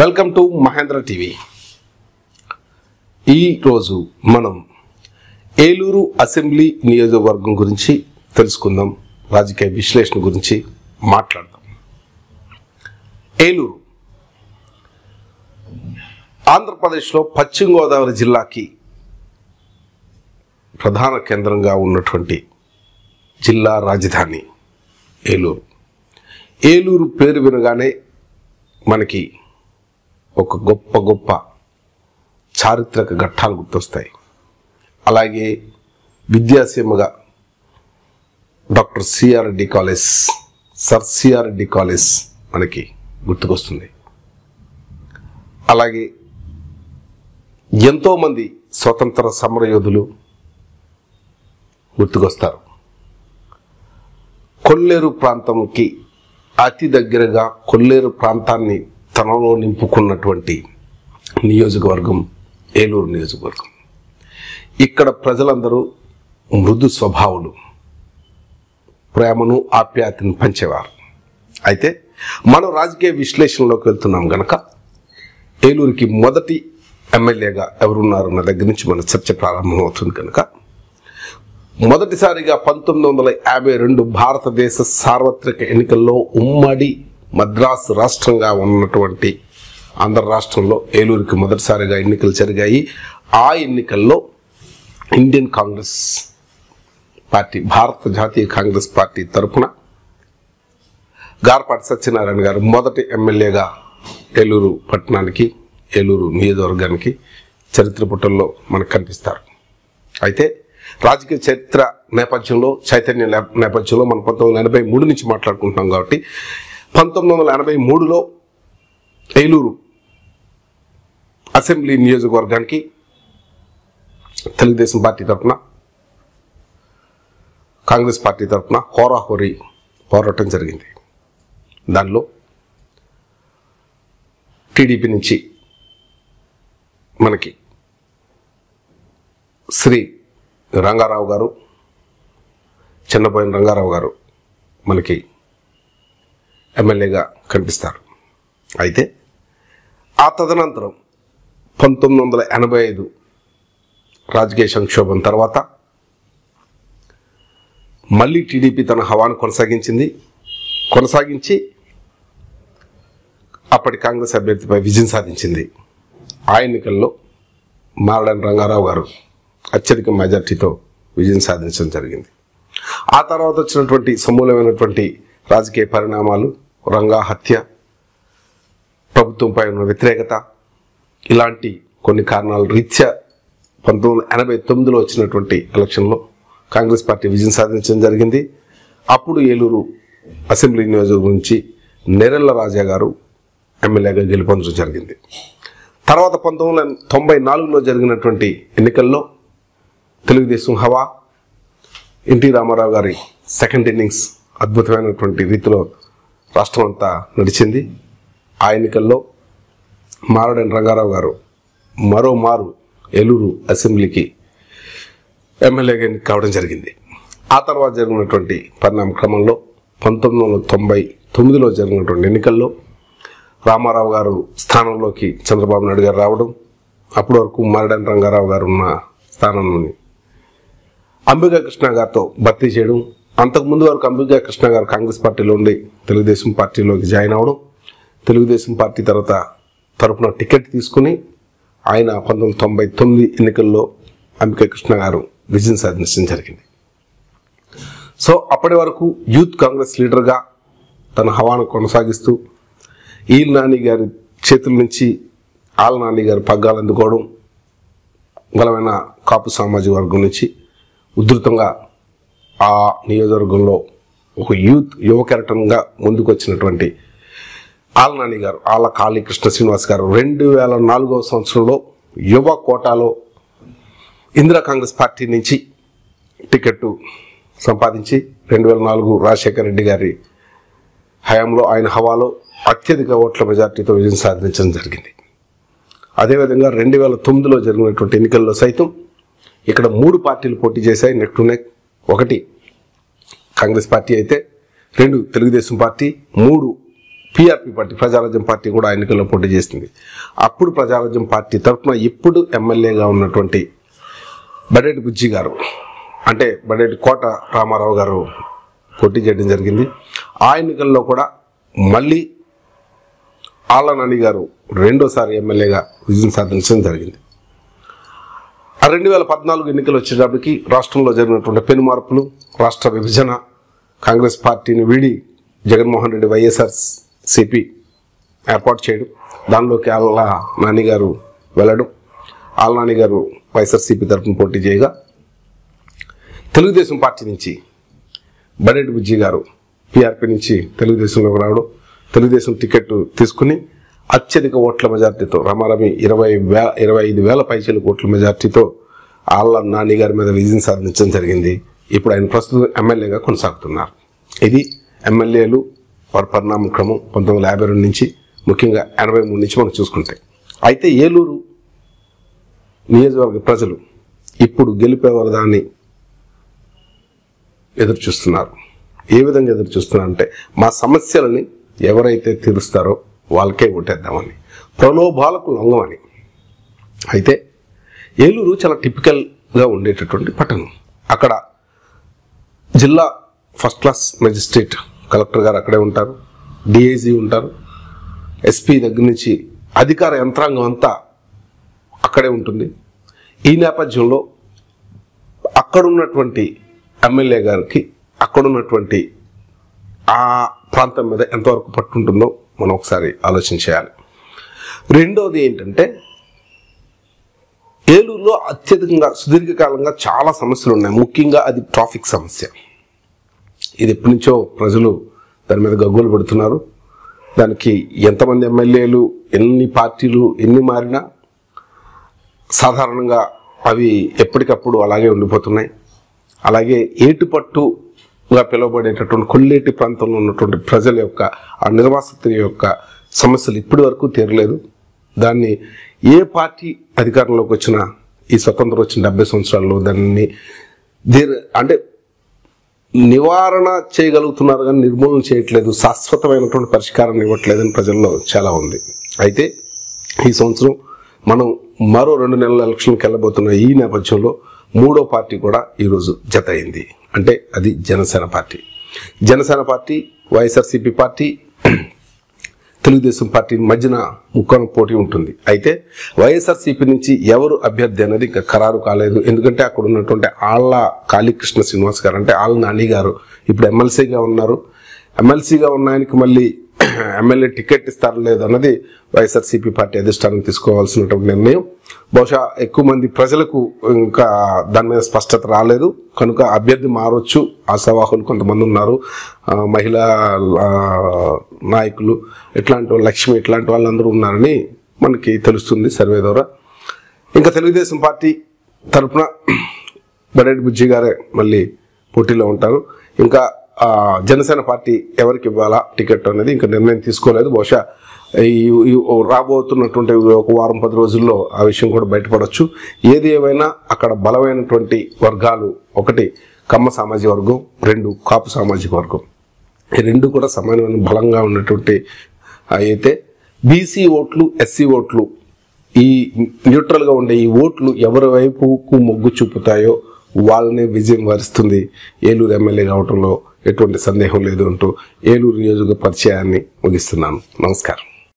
Welcome to Mahindra TV ఈరోజు మనం Eluru assembly నియోజకవర్గం గురించి తెలుసుకుందాం రాజకీయ విశ్లేషణ గురించి మాట్లాడదాం. ఏలూరు. ఆంధ్రప్రదేశ్లో పశ్చిమ గోదావరి జిల్లాకి ప్రధాన కేంద్రంగా ఉన్నటువంటి జిల్లా రాజధాని ఏలూరు. ఏలూరు పేరు వినగానే మనకి ఒక గొప్ప గొప్ప చారిత్రక ఘట్టాలు గుర్తొస్తాయి. అలాగే విద్యాసీమగా doctor C R Reddy college sir C R Reddy college మనకి గుర్తుకొస్తుంది. అలాగే ఎంతోమంది స్వతంత్ర సమరయోధులు గుర్తుకొస్తారు. కొల్లేరు ప్రాంతంకి అతి దగ్గరగా కొల్లేరు ప్రాంతాన్ని తనలో నింపుకున్నటువంటి నియోజకవర్గం ఏలూరు నియోజకవర్గం. ఇక్కడ ప్రజలందరూ మృదు స్వభావులు ప్రేమను ఆప్యాయతను పంచేవారు. అయితే మనం రాజకీయ విశ్లేషణలోకి వెళ్తున్నాం గనక ఏలూరుకి మొదటి ఎమ్మెల్యేగా ఎవరున్నారన్న దగ్గర నుంచి మన చర్చ ప్రారంభమవుతుంది కనుక మొదటిసారిగా పంతొమ్మిది వందల యాభై రెండు భారతదేశ సార్వత్రిక ఎన్నికల్లో ఉమ్మడి మద్రాసు రాష్ట్రంగా ఉన్నటువంటి ఆంధ్ర రాష్ట్రంలో ఏలూరుకి మొదటిసారిగా ఎన్నికలు జరిగాయి. ఆ ఎన్నికల్లో ఇండియన్ కాంగ్రెస్ పార్టీ భారత జాతీయ కాంగ్రెస్ పార్టీ తరఫున గార్పాటి సత్యనారాయణ గారు మొదటి ఎమ్మెల్యేగా ఏలూరు పట్టణానికి ఏలూరు నియోజకవర్గానికి చరిత్ర పుటల్లో మనకు కనిపిస్తారు. అయితే రాజకీయ చరిత్ర నేపథ్యంలో చైతన్య నేపథ్యంలో మనం పంతొమ్మిది ఎనభై మూడు నుంచి మాట్లాడుకుంటున్నాం కాబట్టి పంతొమ్మిది వందల ఎనభై మూడులో ఏలూరు అసెంబ్లీ నియోజకవర్గానికి తెలుగుదేశం పార్టీ తరఫున కాంగ్రెస్ పార్టీ తరఫున హోరాహోరీ పోరాటం జరిగింది. దానిలో టీడీపీ నుంచి మనకి శ్రీ రంగారావు గారు చిన్నపోయిన రంగారావు గారు మనకి ఎమ్మెల్యేగా కనిపిస్తారు. అయితే ఆ తదనంతరం పంతొమ్మిది వందల ఎనభై ఐదు రాజకీయ సంక్షోభం తర్వాత మళ్ళీ టీడీపీ తన హవాను కొనసాగించింది. కొనసాగించి అప్పటి కాంగ్రెస్ అభ్యర్థిపై విజయం సాధించింది. ఆ ఎన్నికల్లో మారడని రంగారావు గారు అత్యధిక మెజార్టీతో విజయం సాధించడం జరిగింది. ఆ తర్వాత వచ్చినటువంటి సమూలమైనటువంటి రాజకీయ పరిణామాలు రంగా హత్య ప్రభుత్వంపై ఉన్న వ్యతిరేకత ఇలాంటి కొన్ని కారణాల రీత్యా పంతొమ్మిది వందల ఎనభై తొమ్మిదిలో వచ్చినటువంటి ఎలక్షన్లో కాంగ్రెస్ పార్టీ విజయం సాధించడం జరిగింది. అప్పుడు ఏలూరు అసెంబ్లీ నియోజకవర్గం నుంచి నెరెళ్ళ రాజా గారు ఎమ్మెల్యేగా గెలుపొందడం జరిగింది. తర్వాత పంతొమ్మిది వందల తొంభై నాలుగులో జరిగినటువంటి ఎన్నికల్లో తెలుగుదేశం హవా ఎన్టీ రామారావు గారి సెకండ్ ఇన్నింగ్స్ అద్భుతమైనటువంటి రీతిలో రాష్ట్రం అంతా నడిచింది. ఆ ఎన్నికల్లో మారడని రంగారావు గారు మరో మారు ఏలూరు అసెంబ్లీకి ఎమ్మెల్యేగా ఎన్నిక కావడం జరిగింది. ఆ తర్వాత జరిగినటువంటి పరిణామ క్రమంలో పంతొమ్మిది వందల తొంభై తొమ్మిదిలో జరిగినటువంటి ఎన్నికల్లో రామారావు గారు స్థానంలోకి చంద్రబాబు నాయుడు గారు రావడం అప్పటి వరకు మారడని రంగారావు గారు ఉన్న స్థానంలోని అంబికా కృష్ణ గారితో భర్తీ చేయడం అంతకుముందు వారు వరకు కృష్ణ గారు కాంగ్రెస్ పార్టీలో ఉండి తెలుగుదేశం పార్టీలోకి జాయిన్ అవ్వడం తెలుగుదేశం పార్టీ తర్వాత తరపున టికెట్ తీసుకుని ఆయన పంతొమ్మిది తొంభై తొమ్మిది ఎన్నికల్లో అంబికా కృష్ణ గారు విజయం సాధించడం జరిగింది. సో అప్పటి వరకు యూత్ కాంగ్రెస్ లీడర్గా తన హవాను కొనసాగిస్తూ ఈల్ నాని గారి చేతుల నుంచి ఆల్ నాని గారి పగ్గాలు అందుకోవడం బలమైన కాపు సామాజిక వర్గం నుంచి ఉధృతంగా ఆ నియోజకవర్గంలో ఒక యూత్ యువ కెరటంగా ముందుకు వచ్చినటువంటి గారు ఆళ్ళ కాళీ కృష్ణ శ్రీనివాస్ గారు రెండు వేల నాలుగవ సంవత్సరంలో యువ కోటాలో ఇందిరా కాంగ్రెస్ పార్టీ నుంచి టికెట్ సంపాదించి రెండు వేల నాలుగు రాజశేఖర రెడ్డి గారి హయాంలో ఆయన హవాలో అత్యధిక ఓట్ల మెజార్టీతో విజయం సాధించడం జరిగింది. అదేవిధంగా రెండు వేల తొమ్మిదిలో జరిగినటువంటి ఎన్నికల్లో సైతం ఇక్కడ మూడు పార్టీలు పోటీ చేశాయి నెక్ టు నెక్ ఒకటి కాంగ్రెస్ పార్టీ అయితే రెండు తెలుగుదేశం పార్టీ మూడు పీఆర్పీ పార్టీ ప్రజారాజ్యం పార్టీ కూడా ఎన్నికల్లో పోటీ చేసింది. అప్పుడు ప్రజారాజ్యం పార్టీ తరఫున ఇప్పుడు ఎమ్మెల్యేగా ఉన్నటువంటి బడేటి బుజ్జి గారు అంటే బడేటి కోట రామారావు గారు పోటీ చేయడం జరిగింది. ఆ ఎన్నికల్లో కూడా మళ్ళీ ఆళ్ళ నాని గారు రెండోసారి ఎమ్మెల్యేగా విజయం సాధించడం జరిగింది. రెండు వేల పద్నాలుగు ఎన్నికలు వచ్చేటప్పటికి రాష్ట్రంలో జరిగినటువంటి పెను మార్పులు రాష్ట్ర విభజన కాంగ్రెస్ పార్టీని వీడి జగన్మోహన్ రెడ్డి వైఎస్ఆర్ సిపి ఏర్పాటు చేయడం దానిలోకి ఆళ్ళ నాన్నగారు వెళ్ళడం ఆళ్ళ నాని గారు వైఎస్ఆర్సీపీ తరఫున పోటీ చేయగా తెలుగుదేశం పార్టీ నుంచి బడేటి బుజ్జి గారు పిఆర్పి నుంచి తెలుగుదేశంలోకి రావడం తెలుగుదేశం టికెట్ తీసుకుని అత్యధిక ఓట్ల మెజార్టీతో రమారమి ఇరవై వే ఇరవై ఐదు వేల పైసలు ఓట్ల మెజార్టీతో ఆళ్ళ నాని గారి మీద విజయం సాధించడం జరిగింది. ఇప్పుడు ఆయన ప్రస్తుతం ఎమ్మెల్యేగా కొనసాగుతున్నారు. ఇది ఎమ్మెల్యేలు వారి పరిణామ క్రమం పంతొమ్మిది వందల యాభై రెండు నుంచి ముఖ్యంగా ఎనభై మూడు నుంచి మనం చూసుకుంటే. అయితే ఏలూరు నియోజకవర్గ ప్రజలు ఇప్పుడు గెలిపేవారు దాన్ని ఎదురు చూస్తున్నారు. ఏ విధంగా ఎదురు చూస్తున్నారంటే మా సమస్యలని ఎవరైతే తీరుస్తారో వాళ్ళకే ఓటేద్దామని ప్రలోభాలకు లొంగమని. అయితే ఏలూరు చాలా టిపికల్గా ఉండేటటువంటి పట్టణం. అక్కడ జిల్లా ఫస్ట్ క్లాస్ మెజిస్ట్రేట్ కలెక్టర్ గారు అక్కడే ఉంటారు. డిఐజీ ఉంటారు. ఎస్పీ దగ్గర నుంచి అధికార యంత్రాంగం అంతా అక్కడే ఉంటుంది. ఈ నేపథ్యంలో అక్కడున్నటువంటి ఎమ్మెల్యే గారికి అక్కడున్నటువంటి ఆ ప్రాంతం మీద ఎంతవరకు పట్టుంటుందో మనం ఒకసారి ఆలోచన చేయాలి. రెండోది ఏంటంటే ఏలూరులో అత్యధికంగా సుదీర్ఘకాలంగా చాలా సమస్యలు ఉన్నాయి. ముఖ్యంగా అది ట్రాఫిక్ సమస్య. ఇది ఎప్పటి నుంచో ప్రజలు దాని మీద గగ్గోలు పెడుతున్నారు. దానికి ఎంతమంది ఎమ్మెల్యేలు ఎన్ని పార్టీలు ఎన్ని మారినా సాధారణంగా అవి ఎప్పటికప్పుడు అలాగే ఉండిపోతున్నాయి. అలాగే గా పిలువబడేటటువంటి కొల్లేటి ప్రాంతంలో ఉన్నటువంటి ప్రజల యొక్క ఆ నిర్వాసితుల యొక్క సమస్యలు ఇప్పటి వరకు తీరలేదు. దాన్ని ఏ పార్టీ అధికారంలోకి వచ్చినా ఈ స్వతంత్రం వచ్చిన డెబ్బై సంవత్సరాల్లో దాన్ని దీని అంటే నివారణ చేయగలుగుతున్నారు కానీ నిర్మూలన చేయట్లేదు శాశ్వతమైనటువంటి పరిష్కారం ఇవ్వట్లేదని ప్రజల్లో చాలా ఉంది. అయితే ఈ సంవత్సరం మనం మరో రెండు నెలల ఎలక్షన్కి వెళ్ళబోతున్న ఈ నేపథ్యంలో మూడో పార్టీ కూడా ఈరోజు జత అయింది. అంటే అది Janasena party. Janasena party YSRCP party Telugu Desam party మధ్యన ముక్కన పోటీ ఉంటుంది. అయితే వైఎస్ఆర్సీపీ నుంచి ఎవరు అభ్యర్థి అనేది ఇంకా ఖరారు కాలేదు. ఎందుకంటే అక్కడ ఉన్నటువంటి ఆళ్ళ కాళీకృష్ణ శ్రీనివాస్ గారు అంటే ఆళ్ళ నాని గారు ఇప్పుడు ఎమ్మెల్సీగా ఉన్నారు. ఎమ్మెల్సీగా ఉన్న ఆయనకి మళ్ళీ ఎమ్మెల్యే టికెట్ ఇస్తారో లేదు అన్నది వైఎస్ఆర్సీపీ పార్టీ అధిష్టానం తీసుకోవాల్సినటువంటి నిర్ణయం. బహుశా ఎక్కువ మంది ప్రజలకు ఇంకా దాని మీద స్పష్టత రాలేదు. కనుక అభ్యర్థి మారొచ్చు. ఆశావాహులు కొంతమంది ఉన్నారు. మహిళా నాయకులు ఇట్లాంటి లక్ష్మి ఇట్లాంటి వాళ్ళందరూ ఉన్నారని మనకి తెలుస్తుంది సర్వే ద్వారా. ఇంకా తెలుగుదేశం పార్టీ తరపున బడేటి బుజ్జి గారే మళ్ళీ పోటీలో ఉంటారు. ఇంకా జనసేన పార్టీ ఎవరికి ఇవ్వాలా టికెట్ అనేది ఇంకా నిర్ణయం తీసుకోలేదు. బహుశా ఈ రాబోతున్నటువంటి ఒక వారం పది రోజుల్లో ఆ విషయం కూడా బయటపడవచ్చు ఏది ఏమైనా అక్కడ బలమైనటువంటి వర్గాలు ఒకటి కమ్మ సామాజిక వర్గం రెండు కాపు సామాజిక వర్గం. ఈ రెండు కూడా సమానమైన బలంగా ఉన్నటువంటి అయితే బీసీ ఓట్లు ఎస్సీ ఓట్లు ఈ న్యూట్రల్గా ఉండే ఈ ఓట్లు ఎవరి వైపుకు మొగ్గు చూపుతాయో వాళ్ళనే విజయం వరిస్తుంది. ఏలూరు ఎమ్మెల్యే కావటంలో ఎటువంటి సందేహం లేదు అంటూ ఏలూరు నియోజక పరిచయాన్ని ముగిస్తున్నాను. నమస్కారం.